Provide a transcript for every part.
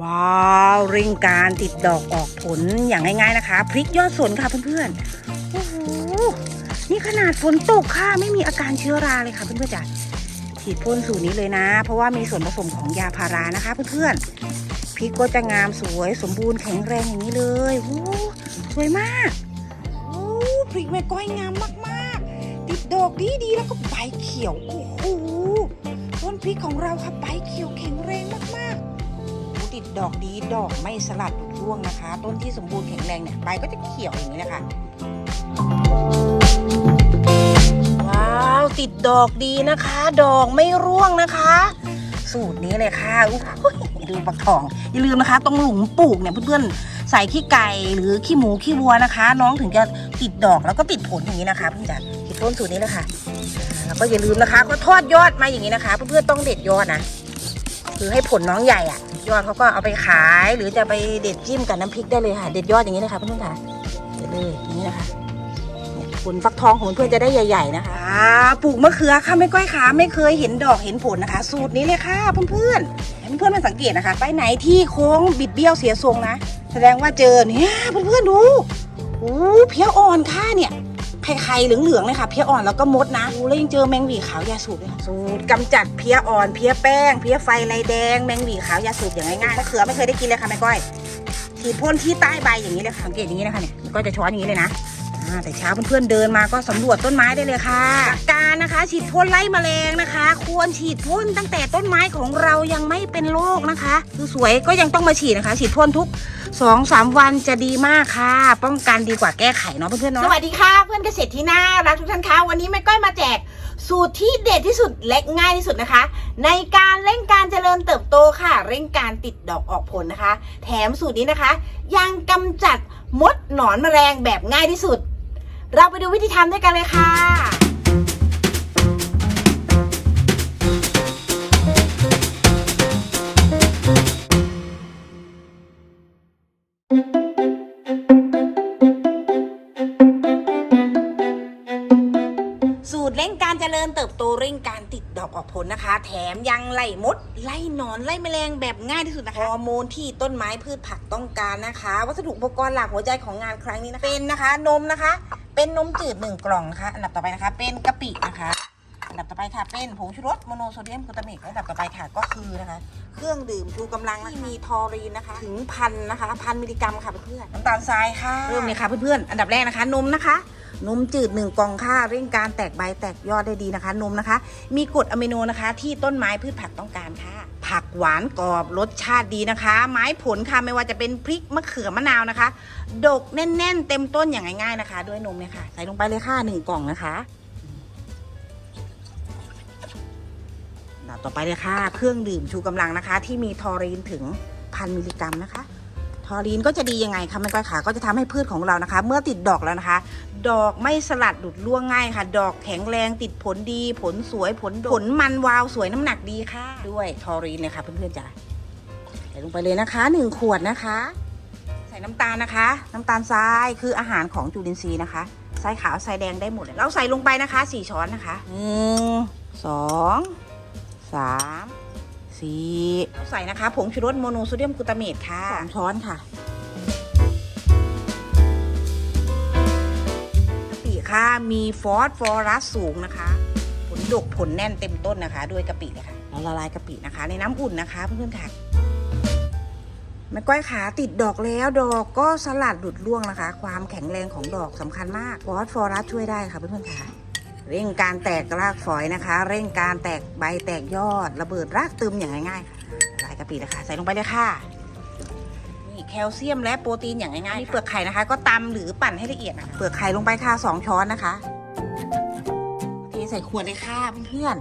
ว้าวเร่งการติดดอกออกผลอย่างง่ายๆนะคะ พริกยอดสนค่ะเพื่อนๆโอ้โหนี่ขนาดฝนตกค่ะไม่มีอาการเชื้อราเลยค่ะเพื่อนๆจ้ะฉีดพ่นสูตรนี้เลยนะ เพราะว่ามีส่วนผสมของยาพารานะคะเพื่อนๆพริกก็จะงามสวยสมบูรณ์แข็งแรงอย่างนี้เลยโอ้สวยมากโอ้พริกแม่ก้อยงามมากๆ ติดดอกดีๆแล้วก็ใบเขียวโอ้โหต้นพริกของเราค่ะใบเขียวแข็งแรงมากๆ ติดดอกดีดอกไม่สลัดหลุร่วงนะคะ ต้นที่สมบูรณ์แข็งแรงเนี่ยใบก็จะเขียวอย่างนี้นะคะว้าวติดดอกดีนะคะ ดอกไม่ร่วงนะคะ สูตรนี้เลยค่ะอุ้ยอย่าลืมปักทองอย่าลืมนะคะตรงหลุมปลูกเนี่ยเพื่อนๆใส่ขี้ไก่หรือขี้หมูขี้วัวนะคะ น้องถึงจะติดดอกแล้วก็ติดผลอย่างนี้นะคะเพื่อนจะติดต้นสูตรนี้เลยค่ะแล้วก็อย่าลืมนะคะ ก็ทอดยอดมาอย่างนี้นะคะ เพื่อนๆต้องเด็ดยอดนะคือให้ผลน้องใหญ่อะ ยอดเขาก็เอาไปขายหรือจะไปเด็ดจิ้มกับน้ำพริกได้เลยค่ะ เด็ดยอดอย่างนี้เลยค่ะเพื่อนๆค่ะเด็ดเลยอย่างนี้นะคะผลฟักทองของเพื่อนจะได้ใหญ่ ๆ นะคะปลูกมะเขือค่ะไม่ก้อยขาไม่เคยเห็นดอกเห็นผลนะคะ สูตรนี้เลยค่ะเพื่อนๆให้เพื่อนๆมาสังเกตนะคะ ไปไหนที่โค้งบิดเบี้ยวเสียทรงนะ แสดงว่าเจอเนี่ยเพื่อนๆดูโอ้เพี้ยอ่อนค่ะเนี่ย ไข่ๆเหลืองๆเลยค่ะเพี้ยอ่อนแล้วก็มดนะดูแล้วยังเจอแมงหวีขาวยาสูบเลยค่ะสูตรกำจัดเพี้ยอ่อนเพี้ยแป้งเพี้ยไฟลายแดงแมงหวีขาวยาสูบอย่างง่ายๆมะเขือไม่เคยได้กินเลยค่ะแม่ก้อยฉีดพ่นที่ใต้ใบอย่างนี้เลยค่ะสังเกตอย่างนี้นะคะเนี่ยก้อยจะช้อนอย่างนี้เลยนะแต่เช้าเพื่อนๆเดินมาก็สำรวจต้นไม้ได้เลยค่ะกา นะคะ ฉีดพ่นไล่แมลงนะคะ ควรฉีดพ่นตั้งแต่ต้นไม้ของเรายังไม่เป็นโรคนะคะ คือสวยก็ยังต้องมาฉีดนะคะ ฉีดพ่นทุกสองสามวันจะดีมากค่ะ ป้องกันดีกว่าแก้ไขเนาะเพื่อนๆเนาะสวัสดีค่ะเพื่อนเกษตรที่น่ารักทุกท่านคะวันนี้แม่ก้อยมาแจกสูตรที่เด็ดที่สุดและง่ายที่สุดนะคะ ในการเร่งการเจริญเติบโตค่ะ เร่งการติดดอกออกผลนะคะ แถมสูตรนี้นะคะ ยังกำจัดมดหนอนแมลงแบบง่ายที่สุด เราไปดูวิธีทำด้วยกันเลยค่ะ ญเติบโตเร่งการติดดอกออกผลนะคะ แถมยังไล่มด ไล่หนอนไล่แมลงแบบง่ายที่สุดนะคะฮอร์โมนที่ต้นไม้พืชผักต้องการนะคะ วัสดุอุปกรณ์หลักหัวใจของงานครั้งนี้นะคะเป็นนะคะนมนะคะ เป็นนมจืดหนึ่งกล่องนะคะอันดับต่อไปนะคะ เป็นกะปินะคะอัน ดับต่อไปค่ะเป็นผงชูรสโมโนโซเดียมกลูตาเมตอันดับต่อไปค่ะก็คือนะคะ เครื่องดื่มชูกำลังที่มีทอรีนนะคะ ถึงพันนะคะพันมิลลิกรัมค่ะเพื่อนๆน้ำตาลทรายค่ะเริ่มเลยค่ะเพื่อนๆอันดับแรกนะคะนมนะคะนมจืดหนึ่งกล่องค่ะเร่งการแตกใบแตกยอดได้ดีนะคะ นมนะคะ มีกรดอะมิโนนะคะ ที่ต้นไม้พืชผักต้องการค่ะ ผักหวานกรอบรสชาติดีนะคะ ไม้ผลค่ะไม่ว่าจะเป็นพริกมะเขือมะนาวนะคะ ดกแน่น ๆ เต็มต้นอย่างง่าย ๆนะคะ ด้วยนมเนี่ยค่ะ ใส่ลงไปเลยค่ะหนึ่งกล่องนะคะ ต่อไปเลยค่ะ เครื่องดื่มชูกำลังนะคะ ที่มีทอรีนถึงพันมิลลิกรัมนะคะ ทอรีนก็จะดียังไงคะแม่ก้อยขาก็จะทำให้พืชของเรานะคะ เมื่อติดดอกแล้วนะคะ ดอกไม่สลัดหลุดร่วงง่ายค่ะ ดอกแข็งแรงติดผลดี ผลสวยผลดกผลมันวาวสวยน้ำหนักดีค่ะ ด้วยทอรีนเลยค่ะเพื่อนๆจ้ะใส่ลงไปเลยนะคะหนึ่งขวดนะคะ ใส่น้ำตาลนะคะ น้ำตาลทรายคืออาหารของจุลินทรีย์นะคะทรายขาวทรายแดงได้หมดเราใส่ลงไปนะคะสี่ช้อนนะคะหนึ่งสอง สามสี่ใส่นะคะ ผงชูรสโมโนโซเดียมกลูตาเมตค่ะสองช้อนค่ะกะปิค่ะ มีฟอสฟอรัสสูงนะคะ ผลดกผลแน่นเต็มต้นนะคะ ด้วยกะปิเลยค่ะเราละลายกะปินะคะ ในน้ำอุ่นนะคะเพื่อนๆค่ะแม่ก้อยขาติดดอกแล้วดอกก็สลัดหลุดร่วงนะคะ ความแข็งแรงของดอกสำคัญมากฟอสฟอรัสช่วยได้ค่ะเพื่อนๆค่ะ เร่งการแตกรากฝอยนะคะ เร่งการแตกใบแตกยอด ระเบิดรากตึมอย่างง่ายๆค่ะละลายกะปินะคะ ใส่ลงไปเลยค่ะนี่แคลเซียมและโปรตีนอย่างง่ายๆมีเปลือกไข่นะคะ ก็ตำหรือปั่นให้ละเอียดนะคะเปลือกไข่ลงไปค่ะสองช้อนนะคะเทใส่ขวดเลยค่ะเพื่อน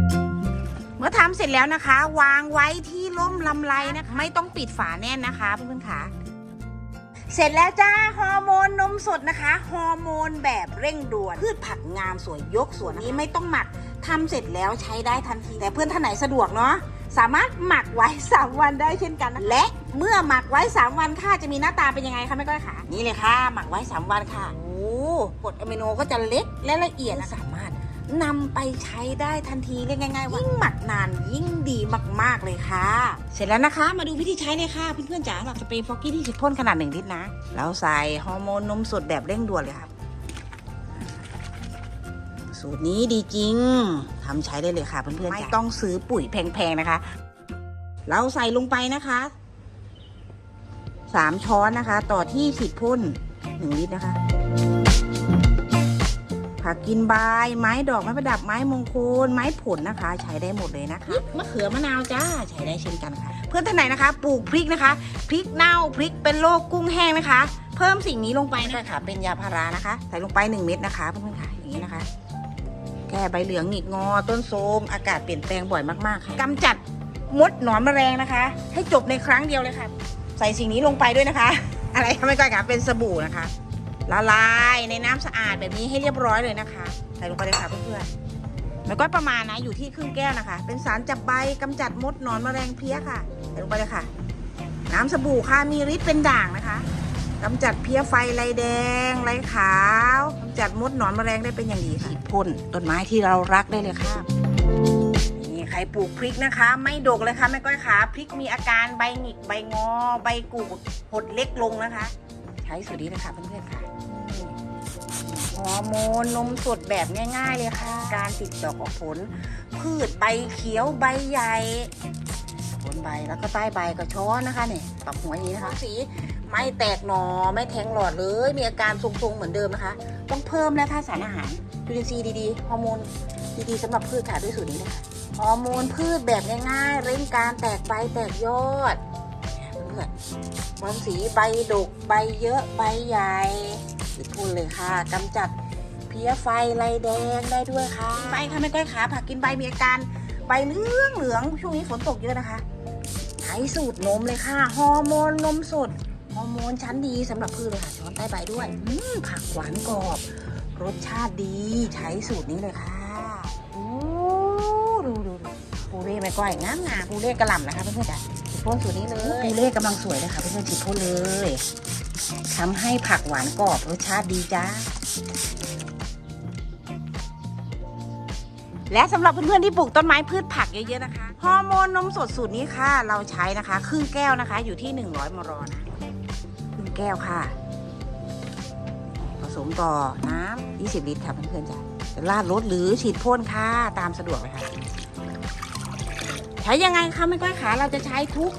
ๆเมื่อทำเสร็จแล้วนะคะ วางไว้ที่ร่มลำไรนะคะ ไม่ต้องปิดฝาแน่นนะคะเพื่อนๆค่ะ เสร็จแล้วจ้าฮอร์โมนนมสดนะคะฮอร์โมนแบบเร่งด่วนพืชผักงามสวยยกสวนนี้ไม่ต้องหมักทำเสร็จแล้วใช้ได้ทันที แต่เพื่อนท่านไหนสะดวกเนาะสามารถหมักไว้ 3 วันได้เช่นกันนะและเมื่อหมักไว้ 3 วันค่ะจะมีหน้าตาเป็นยังไงคะแม่ก้อยขานี่เลยค่ะ หมักไว้ 3 วันค่ะโอ้กดอะมิโนก็จะเล็กและละเอียดสามารถ นำไปใช้ได้ทันทีเรียกง่ายๆว่ายิ่งหมักนานยิ่งดีมากๆเลยค่ะ เสร็จแล้วนะคะ มาดูวิธีใช้เลยค่ะเพื่อนๆจ๋าสำหรับสเปรย์ฟอกกี้ที่ฉีดพ่นขนาดหนึ่งลิตรนะแล้วใส่ฮอร์โมนนมสดแบบเร่งด่วนเลยครับ สูตรนี้ดีจริงทำใช้ได้เลยค่ะเพื่อนๆไม่ต้องซื้อปุ๋ยแพงๆนะคะ เราใส่ลงไปนะคะสามช้อนนะคะ ต่อที่ฉีดพ่นหนึ่งลิตรนะคะ ผักกินใบไม้ดอกไม้ประดับไม้มงคล ไม้ผลนะคะ ใช้ได้หมดเลยนะคะมะเขือมะนาวจ้าใช้ได้เช่นกันค่ะ เพื่อนท่านไหนนะคะ ปลูกพริกนะคะพริกเน่าพริกเป็นโรคกุ้งแห้งนะคะ เพิ่มสิ่งนี้ลงไปนะคะเป็นยาพารานะคะ ใส่ลงไป 1 เม็ดนะคะเพื่อนๆค่ะอย่างนี้นะคะ แก้ใบเหลืองหงิกงอ ต้นโทรมอากาศเปลี่ยนแปลงบ่อยมากๆค่ะกำจัดมดหนอนแมลงนะคะ ให้จบในครั้งเดียวเลยค่ะ ใส่สิ่งนี้ลงไปด้วยนะคะ อะไรคะไม่ก่อนค่ะเป็นสบู่นะคะ ละลายในน้ำสะอาดแบบนี้ให้เรียบร้อยเลยนะคะ ใส่ลงไปเลยค่ะเพื่อนๆแล้วก็ประมาณนะอยู่ที่ครึ่งแก้วนะคะ เป็นสารจับใบกำจัดมดหนอนแมลงเพี้ยค่ะ ใส่ลงไปเลยค่ะ น้ำสบู่ค่ะมีฤทธิ์เป็นด่างนะคะกำจัดเพี้ยไฟลายแดงลายขาวกำจัดมดหนอนแมลงได้เป็นอย่างดีค่ะฉีดพ่นต้นไม้ที่เรารักได้เลยค่ะนี่ใครปลูกพริกนะคะ ไม่ดกเลยค่ะแม่ก้อยขาพริกมีอาการใบหงิกใบงอ ใบกูดหดเล็กลงนะคะ ใช้สูตรนี้เลยค่ะเพื่อนๆค่ะฮอร์โมนนมสดแบบง่าย ๆ เลยค่ะ การติดดอกออกผล พืชใบเขียวใบใหญ่ผลใบแล้วก็ใต้ใบก็ช้อนนะคะเนี่ยปรับหัวอย่างนี้นะคะสีไม่แตกหนอไม่แทงหลอดเลย มีอาการทรงๆเหมือนเดิมนะคะ ต้องเพิ่มแล้วค่ะสารอาหารจุลินทรีย์ดีๆฮอร์โมนดีๆสำหรับพืชค่ะด้วยสูตรนี้นะคะฮอร์โมนพืชแบบง่ายๆเร่งการแตกใบแตกยอด พื่อนๆบอลสีใบดกใบเยอะใบใหญ่พูนเลยค่ะกำจัดเพี้ยไฟลายแดงได้ด้วยค่ะใบค่ะไม่ก้อยขาผักกินใบมีอาการใบเหลืองเหลืองช่วงนี้ฝนตกเยอะนะคะใช้สูตรนมเลยค่ะฮอร์โมนนมสดฮอร์โมนชั้นดีสำหรับพืชเลยค่ะช้อนใต้ใบด้วยอืผักหวานกรอบ รสชาติดีใช้สูตรนี้เลยค่ะโอ้ดูดูดูปูเล่ไม่ก้อยงามงามปูเล่กระหล่ำนะคะเพื่อนๆจ้ะ พ่นสูตรนี้เลยปูเล่กำลังสวยเลยค่ะเพื่อนๆฉีดพ่นเลยทำให้ผักหวานกรอบรสชาติดีจ้าและสำหรับเพื่อนๆที่ปลูกต้นไม้พืชผักเยอะๆนะคะฮอร์โมนนมสดสูตรนี้ค่ะ เราใช้นะคะ ครึ่งแก้วนะคะ อยู่ที่ 100มลนะครึ่งแก้วค่ะ ผสมต่อน้ำ20 ลิตรค่ะเพื่อนๆจ้ะจะราดรถหรือฉีดพ่นค่ะ ตามสะดวกเลยค่ะ ใช้ยังไงคะไม่ก้อยขาเราจะใช้ทุก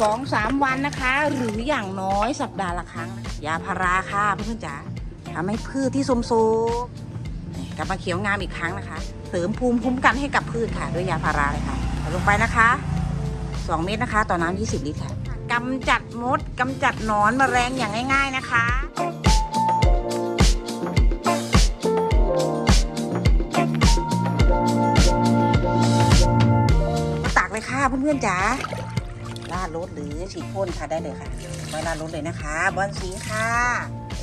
สองสามวันนะคะ หรืออย่างน้อยสัปดาห์ละครั้ง ยาพาราค่ะเพื่อนๆจ๋าทำให้พืชที่สมโซกลับมาเขียวงามอีกครั้งนะคะ เสริมภูมิคุ้มกันให้กับพืชค่ะ ด้วยยาพาราเลยค่ะลงไปนะคะ 2 เม็ดนะคะ ต่อน้ำ20 ลิตรค่ะกำจัดมดกำจัดนอนแมลงอย่างง่าย ๆนะคะ จ๋าราดรถหรือฉีดพ่นค่ะได้เลยค่ะไว้ราดรถเลยนะคะ บอลสีค่ะ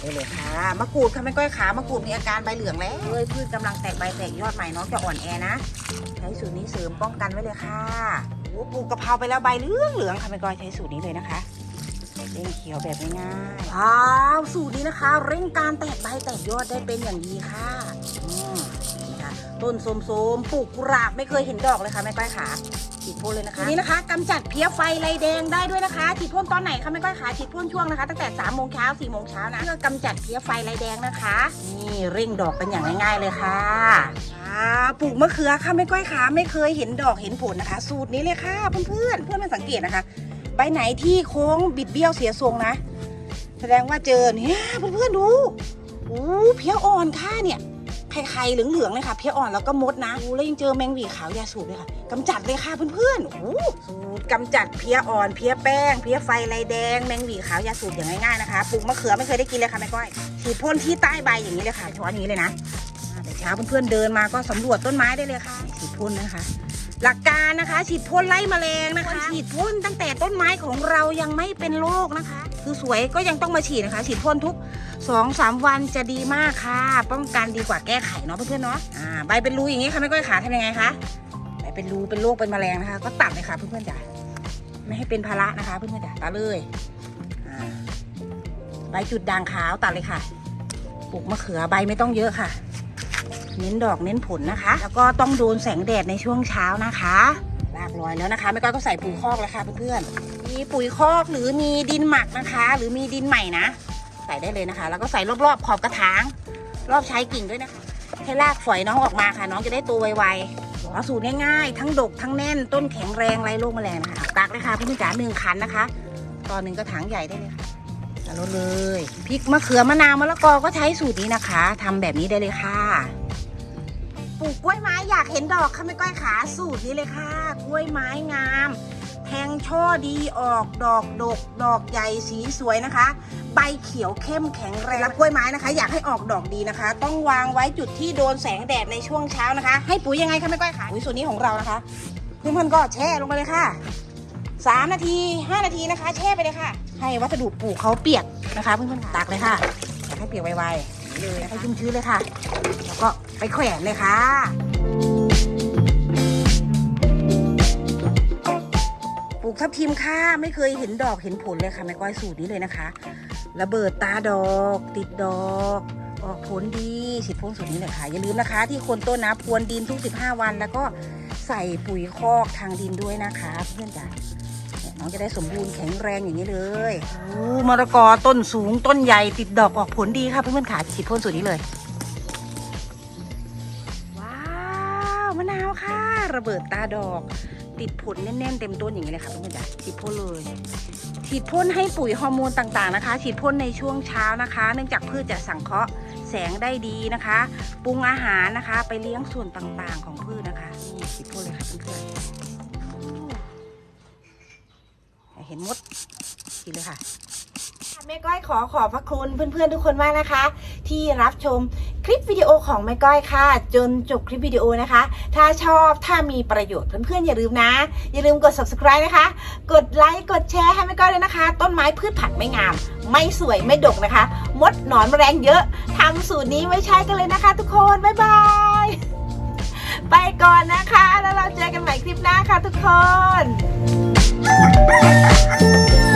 ได้เลยค่ะมะกรูดค่ะไม่ก้อยขามะกรูดมีอาการใบเหลืองแล้วเลยพืชกำลังแตกใบแตกยอดใหม่น้องจะอ่อนแอนะใช้สูตรนี้เสริมป้องกันไว้เลยค่ะโอ้ปลูกกะเพราไปแล้วใบเหลืองเหลืองค่ะไม่ก้อยใช้สูตรนี้เลยนะคะเร่งเขียวแบบง่ายๆว้าวสูตรนี้นะคะ เร่งการแตกใบแตกยอดได้เป็นอย่างดีค่ะอืมนี่ค่ะต้นโสมๆปลูกกุหลาบไม่เคยเห็นดอกเลยค่ะแม่ก้อยขา ฉีดพ่นเลยนะคะทีนี้นะคะกำจัดเพี้ยไฟลายแดงได้ด้วยนะคะฉีดพ่นตอนไหนคะไม่ก้อยขาฉีดพ่นช่วงนะคะ ตั้งแต่3ามโมงเช้าสี่โมงเช้านะเพื่อกำจัดเพี้ยไฟลายแดงนะคะ นี่เร่งดอกกันอย่างง่าย ๆเลยค่ะอ่าปลูกมะเขือค่ะไม่ก้อยขาไม่เคยเห็นดอกเห็นผลนะคะ สูตรนี้เลยค่ะเพื่อนๆเพื่อนมาสังเกตนะคะใบไหนที่โค้งบิดเบี้ยวเสียทรงนะ แสดงว่าเจอเนี่ยเพื่อนๆดูโอ้เพี้ยอ่อนค่ะเนี่ย ไข่ๆเหลืองๆเลยค่ะ เพี้ยอ่อนแล้วก็มดนะโอ้แล้วยังเจอแมงหวีขาวยาสูบเลยค่ะกำจัดเลยค่ะเพื่อนๆโอ้โหสูตรกำจัดเพี้ยอ่อนเพี้ยแป้งเพี้ยไฟลายแดงแมงหวีขาวยาสูบอย่างง่ายๆนะคะปลูกมะเขือไม่เคยได้กินเลยค่ะแม่ก้อยฉีดพ่นที่ใต้ใบอย่างนี้เลยค่ะช้อนอย่างนี้เลยนะอ่าแต่เช้าเพื่อนๆเดินมาก็สำรวจต้นไม้ได้เลยค่ะฉีดพ่นนะคะหลักการนะคะฉีดพ่นไล่แมลงนะคะฉีดพ่นตั้งแต่ต้นไม้ของเรายังไม่เป็นโรคนะคะ คือสวยก็ยังต้องมาฉีดนะคะ ฉีดพ่นทุก สองสามวันจะดีมากค่ะ ป้องกันดีกว่าแก้ไขเนาะเพื่อนๆเนาะอ่าใบเป็นรูอย่างนี้ค่ะไม่ก้อยขาทำยังไงคะใบเป็นรูเป็นโรคเป็นแมลงนะคะ ก็ตัดเลยค่ะเพื่อนๆจ๋าไม่ให้เป็นภาระนะคะ เพื่อนๆจ๋าตัดเลยใบจุดด่างขาวตัดเลยค่ะปลูกมะเขือใบไม่ต้องเยอะค่ะ เน้นดอกเน้นผลนะคะ แล้วก็ต้องโดนแสงแดดในช่วงเช้านะคะลากลอยแล้วนะคะแม่ก้อยก็ใส่ปุ๋ยคอกแล้วค่ะเพื่อนๆมีปุ๋ยคอกหรือมีดินหมักนะคะ หรือมีดินใหม่นะ ใส่ได้เลยนะคะ แล้วก็ใส่รอบๆขอบกระถาง รอบใช้กิ่งด้วยนะคะให้รากฝอยน้องออกมาค่ะ น้องจะได้โตไวๆเอาสูตรง่ายๆ ทั้งดกทั้งแน่นต้นแข็งแรงไร้โรคแมลงนะคะตักเลยค่ะเพื่อนๆจ๋าหนึ่งคันนะคะตอนหนึ่งกระถางใหญ่ได้เลยค่ะลดเลยพริกมะเขือมะนาวมะละกอก็ใช้สูตรนี้นะคะทำแบบนี้ได้เลยค่ะปลูกกล้วยไม้อยากเห็นดอกค่ะแม่ก้อยขาสูตรนี้เลยค่ะ กล้วยไม้งาม แทงช่อดีออกดอกดก ดอกใหญ่สีสวยนะคะ ใบเขียวเข้มแข็งแรงรับกล้วยไม้นะคะ อยากให้ออกดอกดีนะคะ ต้องวางไว้จุดที่โดนแสงแดดในช่วงเช้านะคะ ให้ปุ๋ยยังไงคะแม่ก้อยขาปุ๋ยส่วนนี้ของเรานะคะเพื่อนๆก็แช่ลงไปเลยค่ะสามนาทีห้านาทีนะคะ แช่ไปเลยค่ะ ให้วัสดุปลูกเขาเปียกนะคะเพื่อนๆค่ะตักเลยค่ะอยากให้เปียกไวๆเลยให้ชุ่มชื้นเลยค่ะ แล้วก็ไปแขวนเลยค่ะปลูกทับทิมค่ะไม่เคยเห็นดอกเห็นผลเลยค่ะแม่ก้อยสูตรนี้เลยนะคะ ระเบิดตาดอก ติดดอกออกผลดีฉีดพ่นสูตรนี้เลยค่ะ อย่าลืมนะคะ ที่คนต้นนะพรวนดินทุก 15 วัน แล้วก็ใส่ปุ๋ยคอกทางดินด้วยนะคะเพื่อนจ๋าเนี่ยน้องจะได้สมบูรณ์แข็งแรงอย่างนี้เลยโอ้มะละกอต้นสูงต้นใหญ่ติดดอกออกผลดีค่ะเพื่อนๆค่ะฉีดพ่นสูตรนี้เลย ว้าวมะนาวค่ะ ระเบิดตาดอก ติดผลแน่นๆเต็มต้นอย่างนี้เลยค่ะเพื่อนๆจ๋าฉีดพ่นเลย ฉีดพ่นให้ปุ๋ยฮอร์โมนต่างๆนะคะ ฉีดพ่นในช่วงเช้านะคะ เนื่องจากพืชจะสังเคราะห์แสงได้ดีนะคะ ปรุงอาหารนะคะ ไปเลี้ยงส่วนต่างๆของพืชนะคะนี่ฉีดพ่นเลยค่ะเพื่อนๆ เห็นมดฉีเลยค่ะแม่ก้อยขอขอบพระคุณเพื่อนๆทุกคนมากนะคะ ที่รับชมคลิปวิดีโอของแม่ก้อยค่ะ จนจบคลิปวิดีโอนะคะ ถ้าชอบถ้ามีประโยชน์เพื่อนๆอย่าลืมนะ อย่าลืมกด subscribe นะคะ กดไลค์กดแชร์ให้แม่ก้อยเลยนะคะ ต้นไม้พืชผักไม่งาม ไม่สวยไม่ดกนะคะ มดหนอนแมลงเยอะทำสูตรนี้ไว้ใช้กันเลยนะคะ ทุกคนบ๊ายบายไปก่อนนะคะ แล้วเราเจอกันใหม่คลิปหน้าค่ะทุกคน ハハハハ!